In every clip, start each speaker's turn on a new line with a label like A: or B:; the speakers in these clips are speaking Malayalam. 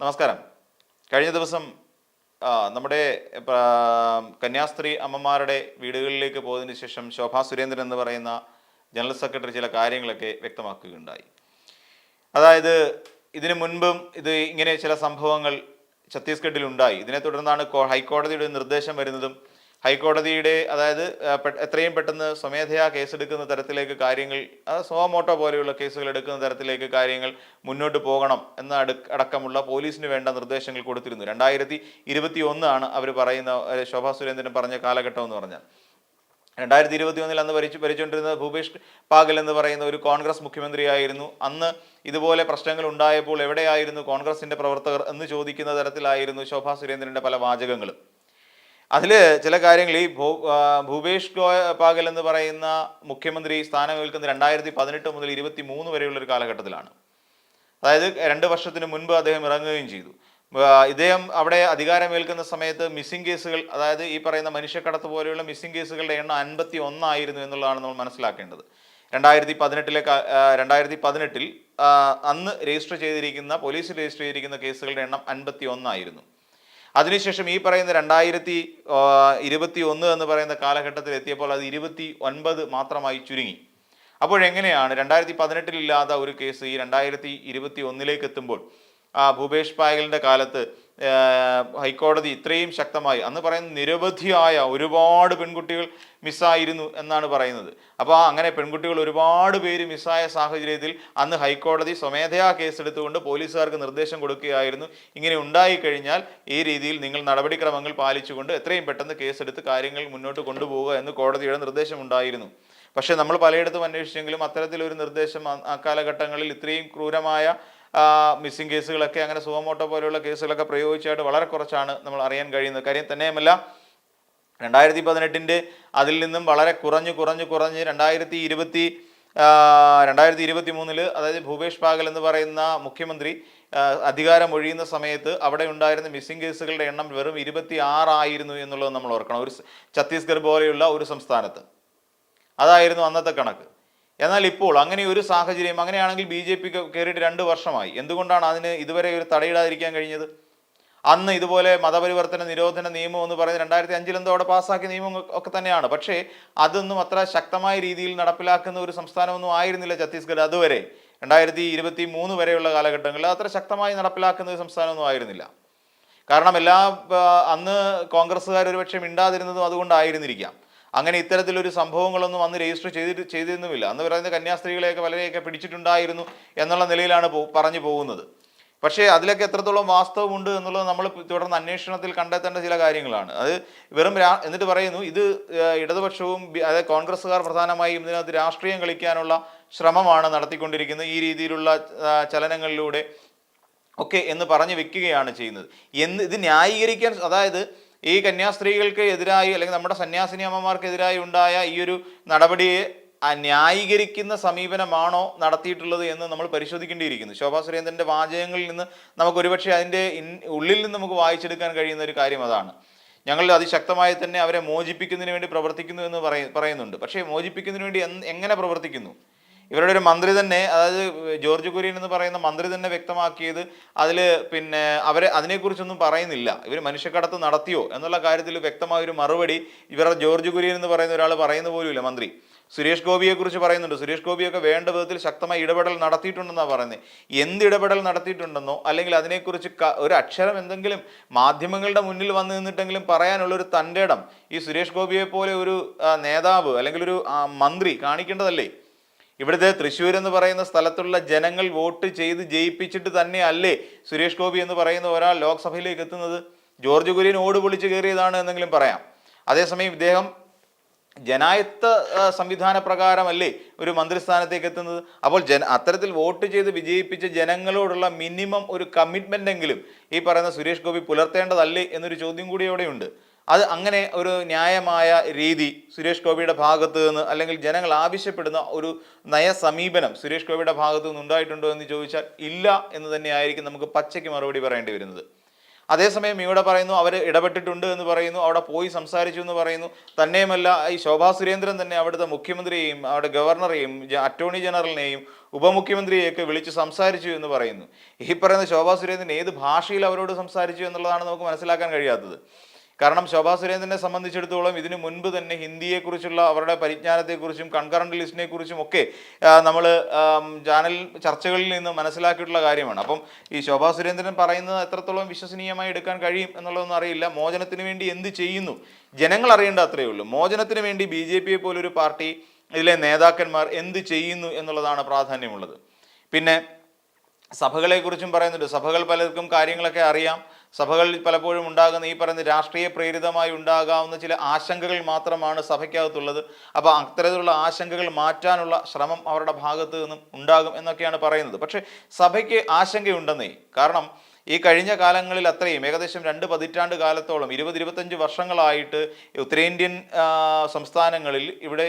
A: നമസ്കാരം. കഴിഞ്ഞ ദിവസം നമ്മുടെ കന്യാസ്ത്രീ അമ്മമാരുടെ വീടുകളിലേക്ക് പോയതിനു ശേഷം ശോഭാ സുരേന്ദ്രൻ എന്ന് പറയുന്ന ജനറൽ സെക്രട്ടറി ചില കാര്യങ്ങളൊക്കെ വ്യക്തമാക്കുകയുണ്ടായി. അതായത് ഇതിനു മുൻപും ഇത് ഇങ്ങനെ ചില സംഭവങ്ങൾ ഛത്തീസ്ഗഡിൽ ഉണ്ടായി ഇതിനെ തുടർന്നാണ് ഹൈക്കോടതിയുടെ നിർദ്ദേശം വരുന്നതും ഹൈക്കോടതിയുടെ അതായത് എത്രയും പെട്ടെന്ന് സ്വമേധയാ കേസെടുക്കുന്ന തരത്തിലേക്ക് കാര്യങ്ങൾ സോമോട്ടോ പോലെയുള്ള കേസുകൾ എടുക്കുന്ന തരത്തിലേക്ക് കാര്യങ്ങൾ മുന്നോട്ട് പോകണം എന്ന അടു- അടക്കമുള്ള പോലീസിന് വേണ്ട നിർദ്ദേശങ്ങൾ കൊടുത്തിരുന്നു. രണ്ടായിരത്തി ഇരുപത്തി ഒന്നാണ് അവർ പറയുന്ന ശോഭാ സുരേന്ദ്രൻ പറഞ്ഞ കാലഘട്ടം എന്ന് പറഞ്ഞാൽ. രണ്ടായിരത്തി ഇരുപത്തി ഒന്നിൽ അന്ന് ഭരിച്ചു ഭരിച്ചുകൊണ്ടിരുന്നത് ഭൂപേഷ് പാഗൽ എന്ന് പറയുന്ന ഒരു കോൺഗ്രസ് മുഖ്യമന്ത്രിയായിരുന്നു. അന്ന് ഇതുപോലെ പ്രശ്നങ്ങൾ ഉണ്ടായപ്പോൾ എവിടെയായിരുന്നു കോൺഗ്രസിന്റെ പ്രവർത്തകർ എന്ന് ചോദിക്കുന്ന തരത്തിലായിരുന്നു ശോഭാ സുരേന്ദ്രന്റെ പല വാചകങ്ങളും. അതിൽ ചില കാര്യങ്ങൾ ഈ ഭൂ ഭൂപേഷ് പാഗൽ എന്ന് പറയുന്ന മുഖ്യമന്ത്രി സ്ഥാനമേൽക്കുന്ന രണ്ടായിരത്തി പതിനെട്ട് മുതൽ ഇരുപത്തി മൂന്ന് വരെയുള്ള ഒരു കാലഘട്ടത്തിലാണ്. അതായത് രണ്ട് വർഷത്തിന് മുൻപ് അദ്ദേഹം ഇറങ്ങുകയും ചെയ്തു. ഇദ്ദേഹം അവിടെ അധികാരമേൽക്കുന്ന സമയത്ത് മിസ്സിംഗ് കേസുകൾ അതായത് ഈ പറയുന്ന മനുഷ്യക്കടത്ത് പോലെയുള്ള മിസ്സിംഗ് കേസുകളുടെ എണ്ണം അൻപത്തി ഒന്നായിരുന്നു എന്നുള്ളതാണ് നമ്മൾ മനസ്സിലാക്കേണ്ടത്. രണ്ടായിരത്തി പതിനെട്ടിലെ രണ്ടായിരത്തി പതിനെട്ടിൽ അന്ന് രജിസ്റ്റർ ചെയ്തിരിക്കുന്ന പോലീസിൽ രജിസ്റ്റർ ചെയ്തിരിക്കുന്ന കേസുകളുടെ എണ്ണം അൻപത്തി ഒന്നായിരുന്നു അതിനുശേഷം ഈ പറയുന്ന രണ്ടായിരത്തി ഇരുപത്തി ഒന്ന് എന്ന് പറയുന്ന കാലഘട്ടത്തിൽ എത്തിയപ്പോൾ അത് ഇരുപത്തി ഒൻപത് മാത്രമായി ചുരുങ്ങി. അപ്പോഴെങ്ങനെയാണ് രണ്ടായിരത്തി പതിനെട്ടിലില്ലാത്ത ഒരു കേസ് ഈ രണ്ടായിരത്തി ഇരുപത്തി ഒന്നിലേക്ക് എത്തുമ്പോൾ ആ ഭൂപേഷ് പായലിന്റെ കാലത്ത് ഹൈക്കോടതി ഇത്രയും ശക്തമായി അന്ന് പറയുന്ന നിരവധിയായ ഒരുപാട് പെൺകുട്ടികൾ മിസ്സായിരുന്നു എന്നാണ് പറയുന്നത്. അപ്പോൾ അങ്ങനെ പെൺകുട്ടികൾ ഒരുപാട് പേര് മിസ്സായ സാഹചര്യത്തിൽ അന്ന് ഹൈക്കോടതി സ്വമേധയാ കേസെടുത്തുകൊണ്ട് പോലീസുകാർക്ക് നിർദ്ദേശം കൊടുക്കുകയായിരുന്നു. ഇങ്ങനെ ഉണ്ടായിക്കഴിഞ്ഞാൽ ഈ രീതിയിൽ നിങ്ങൾ നടപടിക്രമങ്ങൾ പാലിച്ചുകൊണ്ട് എത്രയും പെട്ടെന്ന് കേസെടുത്ത് കാര്യങ്ങൾ മുന്നോട്ട് കൊണ്ടുപോകുക എന്ന് കോടതിയുടെ നിർദ്ദേശമുണ്ടായിരുന്നു പക്ഷേ നമ്മൾ പലയിടത്തും അന്വേഷിച്ചെങ്കിലും അത്തരത്തിലൊരു നിർദ്ദേശം ആ കാലഘട്ടങ്ങളിൽ ഇത്രയും ക്രൂരമായ മിസ്സിംഗ് കേസുകളൊക്കെ അങ്ങനെ സുഖമോട്ടോ പോലെയുള്ള കേസുകളൊക്കെ പ്രയോഗിച്ചായിട്ട് വളരെ കുറച്ചാണ് നമ്മൾ അറിയാൻ കഴിയുന്നത്. കാര്യം തന്നെയുമല്ല രണ്ടായിരത്തി പതിനെട്ടിന്റെ അതിൽ നിന്നും വളരെ കുറഞ്ഞ് കുറഞ്ഞ് കുറഞ്ഞ് രണ്ടായിരത്തി ഇരുപത്തി രണ്ടായിരത്തി ഇരുപത്തി മൂന്നിൽ അതായത് ഭൂപേഷ് പാഗൽ എന്ന് പറയുന്ന മുഖ്യമന്ത്രി അധികാരം ഒഴിയുന്ന സമയത്ത് അവിടെ ഉണ്ടായിരുന്ന മിസ്സിംഗ് കേസുകളുടെ എണ്ണം വെറും ഇരുപത്തി ആറായിരുന്നു എന്നുള്ളത് നമ്മൾ ഓർക്കണം. ഒരു ഛത്തീസ്ഗഡ് പോലെയുള്ള ഒരു സംസ്ഥാനത്ത്. അതായിരുന്നു അന്നത്തെ കണക്ക്. എന്നാൽ ഇപ്പോൾ അങ്ങനെ ഒരു സാഹചര്യം അങ്ങനെയാണെങ്കിൽ ബി ജെ പി കയറിയിട്ട് രണ്ട് വർഷമായി. എന്തുകൊണ്ടാണ് അതിന് ഇതുവരെ ഒരു തടയിടാതിരിക്കാൻ കഴിഞ്ഞത്? അന്ന് ഇതുപോലെ മതപരിവർത്തന നിരോധന നിയമം എന്ന് പറയുന്നത് രണ്ടായിരത്തി അഞ്ചിലെന്തോ അവിടെ പാസ്സാക്കിയ നിയമം ഒക്കെ തന്നെയാണ്. പക്ഷേ അതൊന്നും അത്ര ശക്തമായ രീതിയിൽ നടപ്പിലാക്കുന്ന ഒരു സംസ്ഥാനമൊന്നും ആയിരുന്നില്ല ഛത്തീസ്ഗഡ് അതുവരെ. രണ്ടായിരത്തി ഇരുപത്തി മൂന്ന് വരെയുള്ള കാലഘട്ടങ്ങളിൽ അത്ര ശക്തമായി നടപ്പിലാക്കുന്ന ഒരു സംസ്ഥാനമൊന്നും ആയിരുന്നില്ല. കാരണം എല്ലാ അന്ന് കോൺഗ്രസ്സുകാർ ഒരുപക്ഷെ മിണ്ടാതിരുന്നതും അതുകൊണ്ടായിരുന്നിരിക്കാം. അങ്ങനെ ഇത്തരത്തിലൊരു സംഭവങ്ങളൊന്നും അന്ന് രജിസ്റ്റർ ചെയ്തിട്ട് ചെയ്തിരുന്നുമില്ല. അന്ന് പറയുന്ന കന്യാസ്ത്രീകളെയൊക്കെ വളരെയൊക്കെ പിടിച്ചിട്ടുണ്ടായിരുന്നു എന്നുള്ള നിലയിലാണ് പറഞ്ഞു പോകുന്നത്. പക്ഷേ അതിലൊക്കെ എത്രത്തോളം വാസ്തവമുണ്ട് എന്നുള്ളത് നമ്മൾ തുടർന്ന് അന്വേഷണത്തിൽ കണ്ടെത്തേണ്ട ചില കാര്യങ്ങളാണ്. അത് വെറും എന്നിട്ട് പറയുന്നു ഇത് ഇടതുപക്ഷവും അതായത് കോൺഗ്രസ്സുകാർ പ്രധാനമായും ഇതിനകത്ത് രാഷ്ട്രീയം കളിക്കാനുള്ള ശ്രമമാണ് നടത്തിക്കൊണ്ടിരിക്കുന്നത്. ഈ രീതിയിലുള്ള ചലനങ്ങളിലൂടെ ഒക്കെ എന്ന് പറഞ്ഞു വെക്കുകയാണ് ചെയ്യുന്നത്. എന്ന് ഇത് ന്യായീകരിക്കാൻ അതായത് ഈ കന്യാസ്ത്രീകൾക്ക് എതിരായി അല്ലെങ്കിൽ നമ്മുടെ സന്യാസിനി അമ്മമാർക്കെതിരായി ഉണ്ടായ ഈ ഒരു നടപടിയെ ന്യായീകരിക്കുന്ന സമീപനമാണോ നടത്തിയിട്ടുള്ളത് എന്ന് നമ്മൾ പരിശോധിക്കേണ്ടിയിരിക്കുന്നു. ശോഭാ സുരേന്ദ്രന്റെ വാചകങ്ങളിൽ നിന്ന് നമുക്ക് ഒരുപക്ഷെ അതിന്റെ ഉള്ളിൽ നിന്ന് നമുക്ക് വായിച്ചെടുക്കാൻ കഴിയുന്ന ഒരു കാര്യം അതാണ്. ഞങ്ങൾ അതിശക്തമായി തന്നെ അവരെ മോചിപ്പിക്കുന്നതിന് വേണ്ടി പ്രവർത്തിക്കുന്നു എന്ന് പറയുന്നുണ്ട്. പക്ഷേ മോചിപ്പിക്കുന്നതിന് വേണ്ടി എങ്ങനെ പ്രവർത്തിക്കുന്നു? ഇവരുടെ ഒരു മന്ത്രി തന്നെ അതായത് ജോർജ് കുര്യൻ എന്ന് പറയുന്ന മന്ത്രി തന്നെ വ്യക്തമാക്കിയത് അതിൽ പിന്നെ അവരെ അതിനെക്കുറിച്ചൊന്നും പറയുന്നില്ല. ഇവർ മനുഷ്യക്കടത്ത് നടത്തിയോ എന്നുള്ള കാര്യത്തിൽ വ്യക്തമായ ഒരു മറുപടി ഇവരുടെ ജോർജ് കുര്യൻ എന്ന് പറയുന്ന ഒരാൾ പറയുന്ന പോലുമില്ല. മന്ത്രി സുരേഷ് ഗോപിയെ കുറിച്ച് പറയുന്നുണ്ട്. സുരേഷ് ഗോപിയൊക്കെ വേണ്ട വിധത്തിൽ ശക്തമായ ഇടപെടൽ നടത്തിയിട്ടുണ്ടെന്നാണ് പറയുന്നത് എന്ത് ഇടപെടൽ നടത്തിയിട്ടുണ്ടെന്നോ അല്ലെങ്കിൽ അതിനെക്കുറിച്ച് ഒരു അക്ഷരം എന്തെങ്കിലും മാധ്യമങ്ങളുടെ മുന്നിൽ വന്നു നിന്നിട്ടെങ്കിലും പറയാനുള്ള ഒരു തന്റെ ഇടം ഈ സുരേഷ് ഗോപിയെ പോലെ ഒരു നേതാവ് അല്ലെങ്കിൽ ഒരു മന്ത്രി കാണിക്കേണ്ടതല്ലേ? ഇവിടുത്തെ തൃശ്ശൂർ എന്ന് പറയുന്ന സ്ഥലത്തുള്ള ജനങ്ങൾ വോട്ട് ചെയ്ത് ജയിപ്പിച്ചിട്ട് തന്നെ അല്ലേ സുരേഷ് ഗോപി എന്ന് പറയുന്ന ഒരാൾ ലോക്സഭയിലേക്ക് എത്തുന്നത്? ജോർജ് കുര്യൻ ഓട് പൊളിച്ച് കയറിയതാണ് എന്നെങ്കിലും പറയാം. അതേസമയം ഇദ്ദേഹം ജനായത്ത സംവിധാന പ്രകാരമല്ലേ ഒരു മന്ത്രിസ്ഥാനത്തേക്ക് എത്തുന്നത്? അപ്പോൾ ജന അത്തരത്തിൽ വോട്ട് ചെയ്ത് വിജയിപ്പിച്ച ജനങ്ങളോടുള്ള മിനിമം ഒരു കമ്മിറ്റ്മെന്റ് എങ്കിലും ഈ പറയുന്ന സുരേഷ് ഗോപി പുലർത്തേണ്ടതല്ലേ എന്നൊരു ചോദ്യം കൂടി അവിടെയുണ്ട്. അത് അങ്ങനെ ഒരു ന്യായമായ രീതി സുരേഷ് ഗോപിയുടെ ഭാഗത്ത് നിന്ന് അല്ലെങ്കിൽ ജനങ്ങൾ ആവശ്യപ്പെടുന്ന ഒരു നയസമീപനം സുരേഷ് ഗോപിയുടെ ഭാഗത്ത് നിന്ന് ഉണ്ടായിട്ടുണ്ടോ എന്ന് ചോദിച്ചാൽ ഇല്ല എന്ന് തന്നെയായിരിക്കും നമുക്ക് പച്ചയ്ക്ക് മറുപടി പറയേണ്ടി വരുന്നത്. അതേസമയം ഇവിടെ പറയുന്നു അവർ ഇടപെട്ടിട്ടുണ്ട് എന്ന് പറയുന്നു അവിടെ പോയി സംസാരിച്ചു എന്ന് പറയുന്നു. തന്നെയുമല്ല ഈ ശോഭാ സുരേന്ദ്രൻ തന്നെ അവിടുത്തെ മുഖ്യമന്ത്രിയെയും അവിടെ ഗവർണറെയും അറ്റോർണി ജനറലിനെയും ഉപമുഖ്യമന്ത്രിയെയൊക്കെ വിളിച്ച് സംസാരിച്ചു എന്ന് പറയുന്നു. ഈ പറയുന്ന ശോഭാ സുരേന്ദ്രൻ ഏത് ഭാഷയിൽ അവരോട് സംസാരിച്ചു എന്നുള്ളതാണ് നമുക്ക് മനസ്സിലാക്കാൻ കഴിയാത്തത്. കാരണം ശോഭാ സുരേന്ദ്രനെ സംബന്ധിച്ചിടത്തോളം ഇതിനു മുൻപ് തന്നെ ഹിന്ദിയെക്കുറിച്ചുള്ള അവരുടെ പരിജ്ഞാനത്തെക്കുറിച്ചും കൺകറന്റ് ലിസ്റ്റിനെ കുറിച്ചും ഒക്കെ നമ്മൾ ചാനൽ ചർച്ചകളിൽ നിന്ന് മനസ്സിലാക്കിയിട്ടുള്ള കാര്യമാണ്. അപ്പം ഈ ശോഭാ സുരേന്ദ്രൻ പറയുന്നത് എത്രത്തോളം വിശ്വസനീയമായി എടുക്കാൻ കഴിയും എന്നുള്ളതൊന്നും അറിയില്ല. മോചനത്തിന് വേണ്ടി എന്ത് ചെയ്യുന്നു? ജനങ്ങൾ അറിയേണ്ട അത്രയേ ഉള്ളൂ. മോചനത്തിന് വേണ്ടി ബി ജെ പിയെ പോലൊരു പാർട്ടി ഇതിലെ നേതാക്കന്മാർ എന്ത് ചെയ്യുന്നു എന്നുള്ളതാണ് പ്രാധാന്യമുള്ളത്. പിന്നെ സഭകളെക്കുറിച്ചും പറയുന്നുണ്ട്. സഭകൾ പലർക്കും കാര്യങ്ങളൊക്കെ അറിയാം. സഭകളിൽ പലപ്പോഴും ഉണ്ടാകുന്ന ഈ പറയുന്ന രാഷ്ട്രീയ പ്രേരിതമായി ഉണ്ടാകാവുന്ന ചില ആശങ്കകൾ മാത്രമാണ് സഭയ്ക്കകത്തുള്ളത്. അപ്പോൾ അത്തരത്തിലുള്ള ആശങ്കകൾ മാറ്റാനുള്ള ശ്രമം അവരുടെ ഭാഗത്തു നിന്നും ഉണ്ടാകും എന്നൊക്കെയാണ് പറയുന്നത്. പക്ഷേ സഭയ്ക്ക് ആശങ്കയുണ്ടെന്നേ കാരണം ഈ കഴിഞ്ഞ കാലങ്ങളിൽ അത്രയും ഏകദേശം രണ്ട് പതിറ്റാണ്ട് കാലത്തോളം ഇരുപത് ഇരുപത്തഞ്ച് വർഷങ്ങളായിട്ട് ഉത്തരേന്ത്യൻ സംസ്ഥാനങ്ങളിൽ ഇവിടെ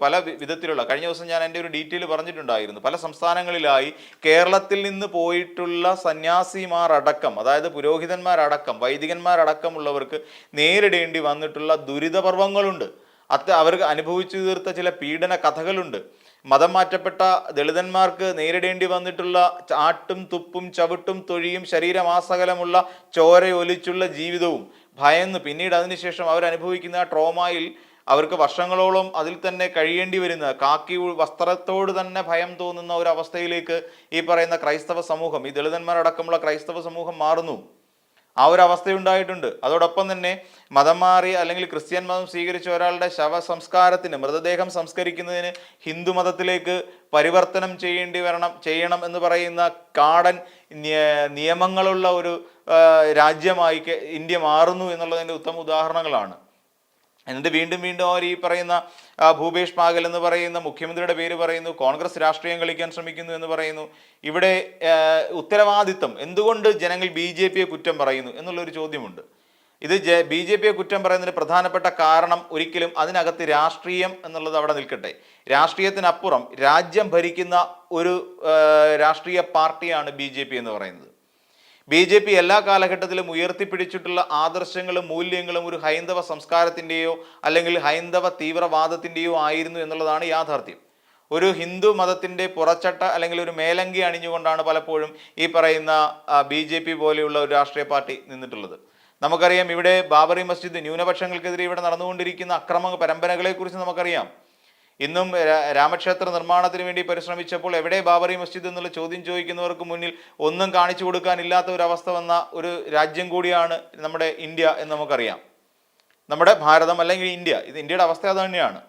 A: പല വിധത്തിലുള്ള കഴിഞ്ഞ ദിവസം ഞാൻ എന്റെ ഒരു ഡീറ്റെയിൽ പറഞ്ഞിട്ടുണ്ടായിരുന്നു പല സംസ്ഥാനങ്ങളിലായി കേരളത്തിൽ നിന്ന് പോയിട്ടുള്ള സന്യാസിമാർ അടക്കം അതായത് പുരോഹിതന്മാരടക്കം വൈദികന്മാരടക്കമുള്ളവർക്ക് നേരിടേണ്ടി വന്നിട്ടുള്ള ദുരിതപർവങ്ങളുണ്ട് അത് അവർക്ക് അനുഭവിച്ചു തീർത്ത ചില പീഡന കഥകളുണ്ട് മതം മാറ്റപ്പെട്ട ദളിതന്മാർക്ക് നേരിടേണ്ടി വന്നിട്ടുള്ള ചാട്ടും തുപ്പും ചവിട്ടും തൊഴിയും ശരീരമാസകലമുള്ള ചോരയൊലിച്ചുള്ള ജീവിതവും ഭയന്ന് പിന്നീട് അതിനുശേഷം അവരനുഭവിക്കുന്ന ട്രോമയിൽ അവർക്ക് വർഷങ്ങളോളം അതിൽ തന്നെ കഴിയേണ്ടി വരുന്ന കാക്കി വസ്ത്രത്തോട് തന്നെ ഭയം തോന്നുന്ന ഒരു അവസ്ഥയിലേക്ക് ഈ പറയുന്ന ക്രൈസ്തവ സമൂഹം ഈ ദളിതന്മാരടക്കമുള്ള ക്രൈസ്തവ സമൂഹം മാറുന്നു. ആ ഒരു അവസ്ഥയുണ്ടായിട്ടുണ്ട്. അതോടൊപ്പം തന്നെ മതം മാറി അല്ലെങ്കിൽ ക്രിസ്ത്യൻ മതം സ്വീകരിച്ച ഒരാളുടെ ശവ സംസ്കാരത്തിന് മൃതദേഹം സംസ്കരിക്കുന്നതിന് ഹിന്ദു മതത്തിലേക്ക് പരിവർത്തനം ചെയ്യേണ്ടി വരണം ചെയ്യണം എന്ന് പറയുന്ന കാടൻ നിയമങ്ങളുള്ള ഒരു രാജ്യമായി ഇന്ത്യ മാറുന്നു എന്നുള്ളതിന്റെ ഉത്തമ ഉദാഹരണങ്ങളാണ്. എന്നിട്ട് വീണ്ടും വീണ്ടും അവർ ഈ പറയുന്ന ഭൂപേഷ് പാഗൽ എന്ന് പറയുന്ന മുഖ്യമന്ത്രിയുടെ പേര് പറയുന്നു കോൺഗ്രസ് രാഷ്ട്രീയം കളിക്കാൻ ശ്രമിക്കുന്നു എന്ന് പറയുന്നു. ഇവിടെ ഉത്തരവാദിത്തം എന്തുകൊണ്ട് ജനങ്ങൾ ബി ജെ പിയെ കുറ്റം പറയുന്നു എന്നുള്ളൊരു ചോദ്യമുണ്ട്. ഇത് ജെ ബി ജെ പിയെ കുറ്റം പറയുന്നതിന് പ്രധാനപ്പെട്ട കാരണം ഒരിക്കലും അതിനകത്ത് രാഷ്ട്രീയം എന്നുള്ളത് അവിടെ നിൽക്കട്ടെ. രാഷ്ട്രീയത്തിനപ്പുറം രാജ്യം ഭരിക്കുന്ന ഒരു രാഷ്ട്രീയ പാർട്ടിയാണ് ബി ജെ പി എന്ന് പറയുന്നത്. ബി ജെ പി എല്ലാ കാലഘട്ടത്തിലും ഉയർത്തിപ്പിടിച്ചിട്ടുള്ള ആദർശങ്ങളും മൂല്യങ്ങളും ഒരു ഹൈന്ദവ സംസ്കാരത്തിന്റെയോ അല്ലെങ്കിൽ ഹൈന്ദവ തീവ്രവാദത്തിന്റെയോ ആയിരുന്നു എന്നുള്ളതാണ് യാഥാർത്ഥ്യം. ഒരു ഹിന്ദു മതത്തിന്റെ പുറച്ചട്ട അല്ലെങ്കിൽ ഒരു മേലങ്കി അണിഞ്ഞുകൊണ്ടാണ് പലപ്പോഴും ഈ പറയുന്ന ബി ജെ പി പോലെയുള്ള ഒരു രാഷ്ട്രീയ പാർട്ടി നിന്നിട്ടുള്ളത്. നമുക്കറിയാം ഇവിടെ ബാബറി മസ്ജിദ് ന്യൂനപക്ഷങ്ങൾക്കെതിരെ ഇവിടെ നടന്നുകൊണ്ടിരിക്കുന്ന അക്രമ പരമ്പരകളെക്കുറിച്ച് നമുക്കറിയാം. ഇന്നും രാമക്ഷേത്ര നിർമ്മാണത്തിന് വേണ്ടി പരിശ്രമിച്ചപ്പോൾ എവിടെ ബാബറി മസ്ജിദ് എന്നുള്ള ചോദ്യം ചോദിക്കുന്നവർക്ക് മുന്നിൽ ഒന്നും കാണിച്ചു കൊടുക്കാനില്ലാത്ത ഒരു അവസ്ഥ വന്ന ഒരു രാജ്യം കൂടിയാണ് നമ്മുടെ ഇന്ത്യ എന്ന് നമുക്കറിയാം. നമ്മുടെ ഭാരതം അല്ലെങ്കിൽ ഇന്ത്യ ഇത് ഇന്ത്യയുടെ അവസ്ഥ അത് തന്നെയാണ്.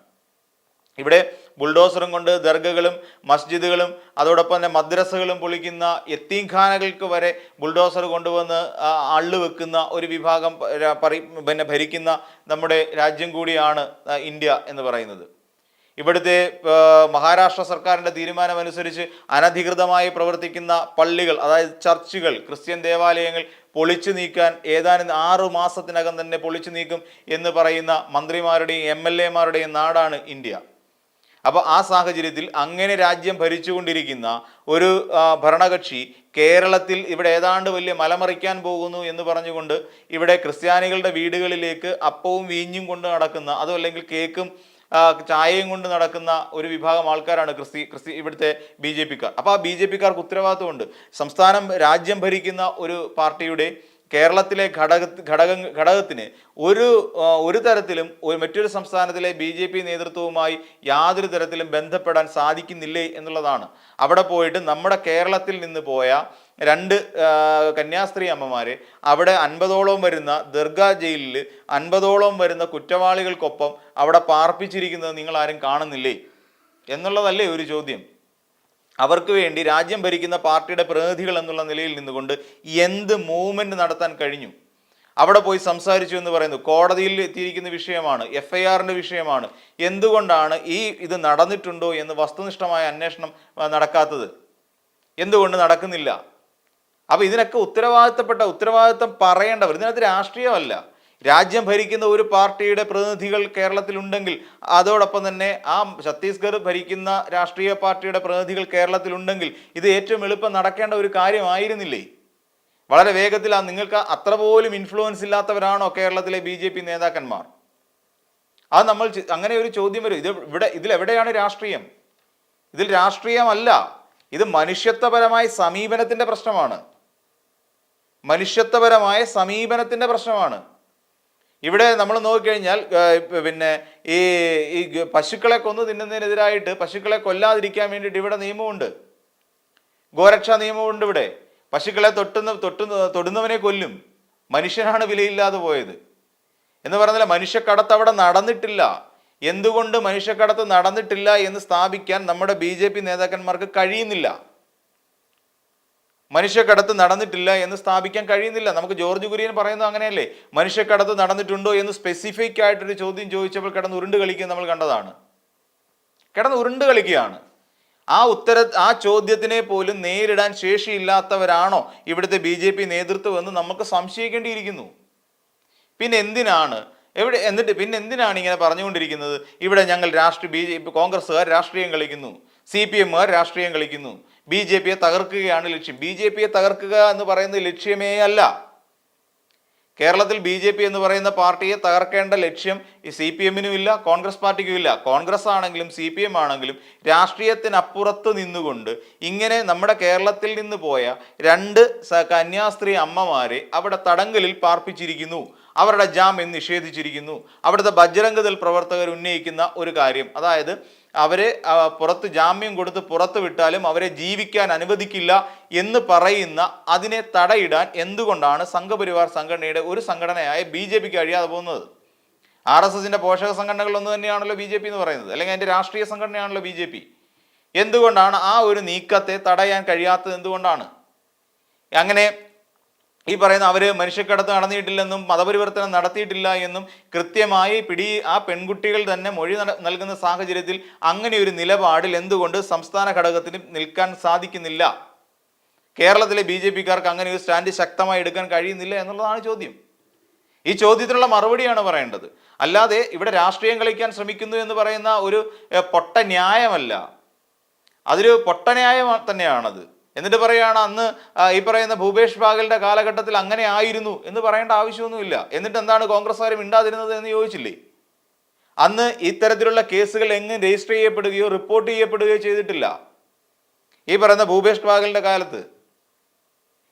A: ഇവിടെ ബുൾഡോസറും കൊണ്ട് ദർഗകളും മസ്ജിദുകളും അതോടൊപ്പം തന്നെ മദ്രസകളും പൊളിക്കുന്ന എത്തീംഖാനകൾക്ക് വരെ ബുൾഡോസർ കൊണ്ടുവന്ന് അള്ളു വെക്കുന്ന ഒരു വിഭാഗം പിന്നെ ഭരിക്കുന്ന നമ്മുടെ രാജ്യം കൂടിയാണ് ഇന്ത്യ എന്ന് പറയുന്നത്. ഇവിടുത്തെ മഹാരാഷ്ട്ര സർക്കാരിന്റെ തീരുമാനമനുസരിച്ച് അനധികൃതമായി പ്രവർത്തിക്കുന്ന പള്ളികൾ അതായത് ചർച്ചുകൾ ക്രിസ്ത്യൻ ദേവാലയങ്ങൾ പൊളിച്ചു നീക്കാൻ ഏതാനും ആറു മാസത്തിനകം തന്നെ പൊളിച്ചു നീക്കും എന്ന് പറയുന്ന മന്ത്രിമാരുടെയും എം എൽ എമാരുടെയും നാടാണ് ഇന്ത്യ. അപ്പോൾ ആ സാഹചര്യത്തിൽ അങ്ങനെ രാജ്യം ഭരിച്ചുകൊണ്ടിരിക്കുന്ന ഒരു ഭരണകക്ഷി കേരളത്തിൽ ഇവിടെ ഏതാണ്ട് വലിയ മലമറിക്കാൻ പോകുന്നു എന്ന് പറഞ്ഞുകൊണ്ട് ഇവിടെ ക്രിസ്ത്യാനികളുടെ വീടുകളിലേക്ക് അപ്പവും വീഞ്ഞും കൊണ്ട് നടക്കുന്ന അതും അല്ലെങ്കിൽ കേക്കും ചായയും കൊണ്ട് നടക്കുന്ന ഒരു വിഭാഗം ആൾക്കാരാണ് ക്രിസ്തി ക്രിസ്തി ഇവിടുത്തെ ബി ജെ പിക്കാർ. അപ്പോൾ ആ ബി ജെ പിക്കാർക്ക് ഉത്തരവാദിത്വമുണ്ട്. സംസ്ഥാനം രാജ്യം ഭരിക്കുന്ന ഒരു പാർട്ടിയുടെ കേരളത്തിലെ ഘടക ഘടക ഘടകത്തിന് ഒരു ഒരു തരത്തിലും ഒരു മറ്റൊരു സംസ്ഥാനത്തിലെ ബി ജെ പി നേതൃത്വവുമായി യാതൊരു തരത്തിലും ബന്ധപ്പെടാൻ സാധിക്കുന്നില്ലേ എന്നുള്ളതാണ്. അവിടെ പോയിട്ട് നമ്മുടെ കേരളത്തിൽ നിന്ന് പോയ രണ്ട് കന്യാസ്ത്രീ അമ്മമാരെ അവിടെ അൻപതോളം വരുന്ന ദർഗ ജയിലിൽ അൻപതോളം വരുന്ന കുറ്റവാളികൾക്കൊപ്പം അവിടെ പാർപ്പിച്ചിരിക്കുന്നത് നിങ്ങൾ ആരും കാണുന്നില്ലേ? എന്നുള്ളതല്ലേ ഒരു ചോദ്യം. അവർക്ക് വേണ്ടി രാജ്യം ഭരിക്കുന്ന പാർട്ടിയുടെ പ്രതിനിധികൾ എന്നുള്ള നിലയിൽ നിന്നുകൊണ്ട് എന്ത് മൂവ്മെന്റ് നടത്താൻ കഴിഞ്ഞു? അവിടെ പോയി സംസാരിച്ചു എന്ന് പറയുന്നു. കോടതിയിൽ എത്തിയിരിക്കുന്ന വിഷയമാണ് എഫ് ഐ ആറിന്റെ വിഷയമാണ്. എന്തുകൊണ്ടാണ് ഈ ഇത് നടന്നിട്ടുണ്ടോ എന്ന് വസ്തുനിഷ്ഠമായ അന്വേഷണം നടക്കാത്തത്? എന്തുകൊണ്ട് നടക്കുന്നില്ല? അപ്പൊ ഇതിനൊക്കെ ഉത്തരവാദിത്തപ്പെട്ട ഉത്തരവാദിത്തം പറയേണ്ടവർ ഇതിനകത്ത് രാഷ്ട്രീയമല്ല. രാജ്യം ഭരിക്കുന്ന ഒരു പാർട്ടിയുടെ പ്രതിനിധികൾ കേരളത്തിലുണ്ടെങ്കിൽ അതോടൊപ്പം തന്നെ ആ ഛത്തീസ്ഗഡ് ഭരിക്കുന്ന രാഷ്ട്രീയ പാർട്ടിയുടെ പ്രതിനിധികൾ കേരളത്തിലുണ്ടെങ്കിൽ ഇത് ഏറ്റവും എളുപ്പം നടക്കേണ്ട ഒരു കാര്യമായിരുന്നില്ലേ? വളരെ വേഗത്തിൽ ആ നിങ്ങൾക്ക് അത്ര പോലും ഇൻഫ്ലുവൻസ് ഇല്ലാത്തവരാണോ കേരളത്തിലെ ബി ജെ പി നേതാക്കന്മാർ? അത് നമ്മൾ അങ്ങനെ ഒരു ചോദ്യം വരും. ഇത് ഇവിടെ ഇതിലെവിടെയാണ് രാഷ്ട്രീയം? ഇതിൽ രാഷ്ട്രീയമല്ല. ഇത് മനുഷ്യത്വപരമായ സമീപനത്തിന്റെ പ്രശ്നമാണ്. മനുഷ്യത്വപരമായ സമീപനത്തിന്റെ പ്രശ്നമാണ്. ഇവിടെ നമ്മൾ നോക്കിക്കഴിഞ്ഞാൽ പിന്നെ ഈ ഈ പശുക്കളെ കൊന്നു തിന്നുന്നതിനെതിരായിട്ട് പശുക്കളെ കൊല്ലാതിരിക്കാൻ വേണ്ടിയിട്ട് ഇവിടെ നിയമമുണ്ട്. ഗോരക്ഷാ നിയമമുണ്ട് ഇവിടെ. പശുക്കളെ തൊട്ടുന്ന തൊട്ടുന്ന തൊടുന്നവനെ കൊല്ലും. മനുഷ്യനാണ് വിലയില്ലാതെ പോയത്. എന്ന് പറഞ്ഞാൽ മനുഷ്യക്കടത്ത് അവിടെ നടന്നിട്ടില്ല. എന്തുകൊണ്ട് മനുഷ്യക്കടത്ത് നടന്നിട്ടില്ല എന്ന് സ്ഥാപിക്കാൻ നമ്മുടെ ബി നേതാക്കന്മാർക്ക് കഴിയുന്നില്ല? മനുഷ്യക്കടത്ത് നടന്നിട്ടില്ല എന്ന് സ്ഥാപിക്കാൻ കഴിയുന്നില്ല. നമുക്ക് ജോർജ് കുര്യൻ പറയുന്നത് അങ്ങനെയല്ലേ? മനുഷ്യക്കടത്ത് നടന്നിട്ടുണ്ടോ എന്ന് സ്പെസിഫിക് ആയിട്ടൊരു ചോദ്യം ചോദിച്ചപ്പോൾ കിടന്ന് ഉരുണ്ട് കളിക്കുക നമ്മൾ കണ്ടതാണ്. കിടന്ന് ഉരുണ്ട് കളിക്കുകയാണ്. ആ ഉത്തര ആ ചോദ്യത്തിനെ പോലും നേരിടാൻ ശേഷിയില്ലാത്തവരാണോ ഇവിടുത്തെ ബി ജെ പി നേതൃത്വം എന്ന് നമുക്ക് സംശയിക്കേണ്ടിയിരിക്കുന്നു. പിന്നെ എന്തിനാണ് എവിടെ എന്നിട്ട് പിന്നെ എന്തിനാണ് ഇങ്ങനെ പറഞ്ഞുകൊണ്ടിരിക്കുന്നത്? ഇവിടെ ഞങ്ങൾ രാഷ്ട്രീയ ബി ജെ കോൺഗ്രസ്സുകാർ രാഷ്ട്രീയം കളിക്കുന്നു. സി പി എമ്മുകാർ രാഷ്ട്രീയം കളിക്കുന്നു. ബി ജെ പിയെ തകർക്കുകയാണ് ലക്ഷ്യം. ബി ജെ പിയെ തകർക്കുക എന്ന് പറയുന്ന ലക്ഷ്യമേ അല്ല. കേരളത്തിൽ ബി ജെ പി എന്ന് പറയുന്ന പാർട്ടിയെ തകർക്കേണ്ട ലക്ഷ്യം ഈ സി പി എമ്മിനും ഇല്ല കോൺഗ്രസ് പാർട്ടിക്കും ഇല്ല. കോൺഗ്രസ് ആണെങ്കിലും സി പി എം ആണെങ്കിലും രാഷ്ട്രീയത്തിനപ്പുറത്ത് നിന്നുകൊണ്ട് ഇങ്ങനെ നമ്മുടെ കേരളത്തിൽ നിന്ന് പോയ രണ്ട് കന്യാസ്ത്രീ അമ്മമാരെ അവിടെ തടങ്കലിൽ പാർപ്പിച്ചിരിക്കുന്നു. അവരുടെ ജാമ്യം നിഷേധിച്ചിരിക്കുന്നു. അവിടുത്തെ ബജ്രംഗദൾ പ്രവർത്തകർ ഉന്നയിക്കുന്ന ഒരു കാര്യം. അതായത് അവരെ പുറത്ത് ജാമ്യം കൊടുത്ത് പുറത്ത് വിട്ടാലും അവരെ ജീവിക്കാൻ അനുവദിക്കില്ല എന്ന് പറയുന്ന അതിനെ തടയിടാൻ എന്തുകൊണ്ടാണ് സംഘപരിവാർ സംഘടനയുടെ ഒരു സംഘടനയായ ബി ജെ പിക്ക് കഴിയാതെ പോകുന്നത്? ആർ എസ് എസിന്റെ പോഷക സംഘടനകൾ ഒന്ന് തന്നെയാണല്ലോ ബി ജെ പി എന്ന് പറയുന്നത്. അല്ലെങ്കിൽ അതിന്റെ രാഷ്ട്രീയ സംഘടനയാണല്ലോ ബി ജെ പി. എന്തുകൊണ്ടാണ് ആ ഒരു നീക്കത്തെ തടയാൻ കഴിയാത്തത് എന്തുകൊണ്ടാണ്? അങ്ങനെ ഈ പറയുന്ന അവർ മനുഷ്യക്കടത്ത് നടന്നിട്ടില്ലെന്നും മതപരിവർത്തനം നടത്തിയിട്ടില്ല എന്നും കൃത്യമായി പിടി ആ പെൺകുട്ടികൾ തന്നെ മൊഴി നൽകുന്ന സാഹചര്യത്തിൽ അങ്ങനെ ഒരു നിലപാടിൽ എന്തുകൊണ്ട് സംസ്ഥാന ഘടകത്തിന് നിൽക്കാൻ സാധിക്കുന്നില്ല? കേരളത്തിലെ ബി ജെ പിക്കാർക്ക് അങ്ങനെ ഒരു സ്റ്റാൻഡ് ശക്തമായി എടുക്കാൻ കഴിയുന്നില്ല എന്നുള്ളതാണ് ചോദ്യം. ഈ ചോദ്യത്തിനുള്ള മറുപടിയാണ് പറയേണ്ടത്. അല്ലാതെ ഇവിടെ രാഷ്ട്രീയം കളിക്കാൻ ശ്രമിക്കുന്നു എന്ന് പറയുന്ന ഒരു പൊട്ട ന്യായമല്ല. അതൊരു പൊട്ട ന്യായം തന്നെയാണത്. എന്നിട്ട് പറയുകയാണ് അന്ന് ഈ പറയുന്ന ഭൂപേഷ് ബാഗലിന്റെ കാലഘട്ടത്തിൽ അങ്ങനെ ആയിരുന്നു എന്ന് പറയേണ്ട ആവശ്യമൊന്നുമില്ല. എന്നിട്ട് എന്താണ് കോൺഗ്രസ്സുകാർ മിണ്ടാതിരുന്നത് എന്ന് ചോദിച്ചില്ലേ? അന്ന് ഇത്തരത്തിലുള്ള കേസുകൾ എങ്ങും രജിസ്റ്റർ ചെയ്യപ്പെടുകയോ റിപ്പോർട്ട് ചെയ്യപ്പെടുകയോ ചെയ്തിട്ടില്ല. ഈ പറയുന്ന ഭൂപേഷ് ബാഗലിന്റെ കാലത്ത്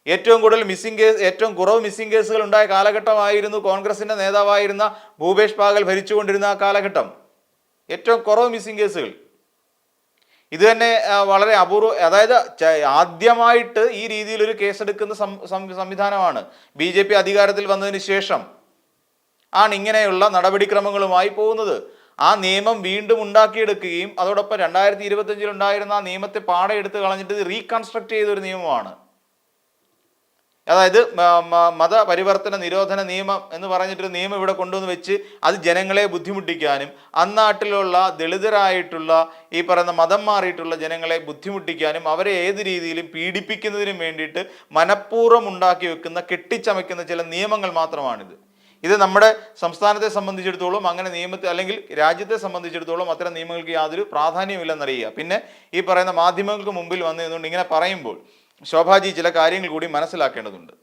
A: ഏറ്റവും കൂടുതൽ മിസ്സിംഗ് കേസ് ഏറ്റവും കുറവ് മിസ്സിംഗ് കേസുകൾ ഉണ്ടായ കാലഘട്ടമായിരുന്നു കോൺഗ്രസിന്റെ നേതാവായിരുന്ന ഭൂപേഷ് ബാഗൽ ഭരിച്ചുകൊണ്ടിരുന്ന ആ കാലഘട്ടം. ഏറ്റവും കുറവ് മിസ്സിംഗ് കേസുകൾ. ഇത് തന്നെ വളരെ അപൂർവ അതായത് ആദ്യമായിട്ട് ഈ രീതിയിൽ ഒരു കേസെടുക്കുന്ന സംവിധാനമാണ്. ബി ജെ പി അധികാരത്തിൽ വന്നതിന് ശേഷം ആണ് ഇങ്ങനെയുള്ള നടപടിക്രമങ്ങളുമായി പോകുന്നത്. ആ നിയമം വീണ്ടും ഉണ്ടാക്കിയെടുക്കുകയും അതോടൊപ്പം രണ്ടായിരത്തി ഇരുപത്തഞ്ചിൽ ഉണ്ടായിരുന്ന ആ നിയമത്തെ പാടെ എടുത്ത് കളഞ്ഞിട്ട് റീകൺസ്ട്രക്ട് ചെയ്ത ഒരു നിയമമാണ്. അതായത് മതപരിവർത്തന നിരോധന നിയമം എന്ന് പറഞ്ഞിട്ടൊരു നിയമം ഇവിടെ കൊണ്ടുവന്ന് വെച്ച് അത് ജനങ്ങളെ ബുദ്ധിമുട്ടിക്കാനും അന്നാട്ടിലുള്ള ദളിതരായിട്ടുള്ള ഈ പറയുന്ന മതം മാറിയിട്ടുള്ള ജനങ്ങളെ ബുദ്ധിമുട്ടിക്കാനും അവരെ ഏത് രീതിയിലും പീഡിപ്പിക്കുന്നതിനും വേണ്ടിയിട്ട് മനഃപൂർവം ഉണ്ടാക്കി വെക്കുന്ന കെട്ടിച്ചമയ്ക്കുന്ന ചില നിയമങ്ങൾ മാത്രമാണിത്. ഇത് നമ്മുടെ സംസ്ഥാനത്തെ സംബന്ധിച്ചിടത്തോളം അങ്ങനെ നിയമത്തെ അല്ലെങ്കിൽ രാജ്യത്തെ സംബന്ധിച്ചിടത്തോളം അത്തരം നിയമങ്ങൾക്ക് യാതൊരു പ്രാധാന്യമില്ലെന്നറിയുക പിന്നെ ഈ പറയുന്ന മാധ്യമങ്ങൾക്ക് മുമ്പിൽ വന്നു ഇങ്ങനെ പറയുമ്പോൾ ശോഭാജി ചില കാര്യങ്ങൾ കൂടി മനസ്സിലാക്കേണ്ടതുണ്ട്.